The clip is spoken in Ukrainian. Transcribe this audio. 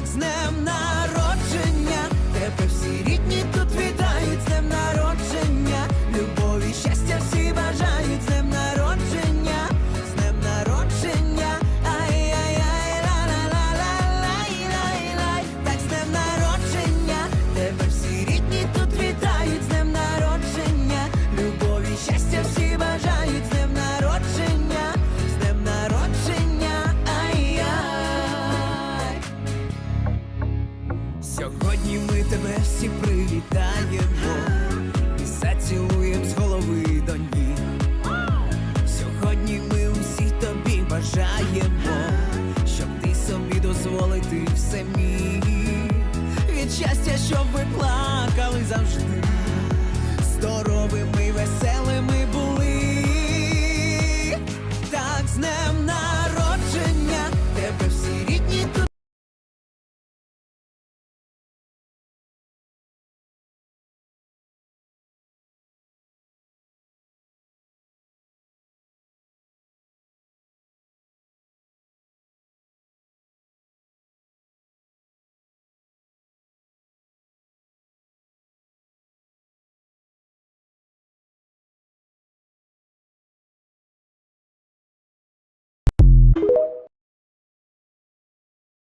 так з Сьогодні ми тебе всі привітаємо. І зацілуємо з голови до ніг. Сьогодні ми усіх тобі бажаємо, щоб ти собі дозволити все міг. Від щастя, щоб ви плакали завжди, здоровими, веселими були, так з днем нас